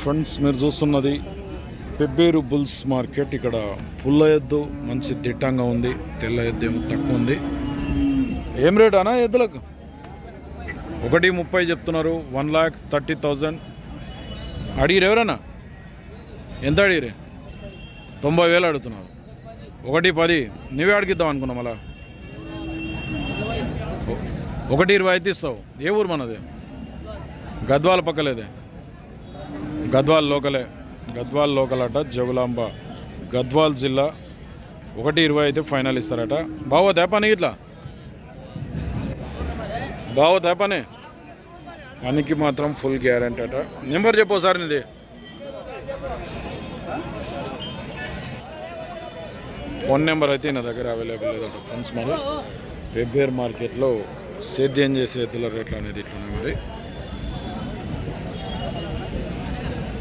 Friends మీరు చూస్తున్నది Pebbair bulls market. ఇక్కడ పుల్ల ఎద్దు మంచి దిట్టంగా ఉంది. తెల్ల ఎద్దు ఏమో తక్కువ ఉంది. ఏం రేట్ అనా ఎద్దులకు? ఒకటి ముప్పై చెప్తున్నారు. One lakh thirty thousand. అడిగిరు ఎవరన్నా? ఎంత అడిగిరే తొంభై వేలు అడుగుతున్నారు. ఒకటి పది. నువ్వే అడిగిద్దాం అనుకున్నాం అలా ఒకటి ఇరవై అయితే ఇస్తావు ఏ ఊరు మనది? గద్వాల పక్కలేదే. గద్వాల్ లోకలే గద్వాల్ లోకల్ జగులాంబ. గద్వాల్ జిల్లా ఒకటి ఇరవై అయితే ఫైనల్ ఇస్తారట. బావో తేపాని ఇట్లా. బావో తేపాని. పనికి మాత్రం ఫుల్ గ్యారంటీ అట. నెంబర్ చెప్పు సార్ నీది. ఫోన్ నెంబర్ అయితే నా దగ్గర అవైలబుల్ లేదట ఫ్రెండ్స్ మరి. వెబ్బేర్ మార్కెట్లో సేద్యం చేసే ఎద్దుల రేట్లు అనేది ఇట్లా మరి.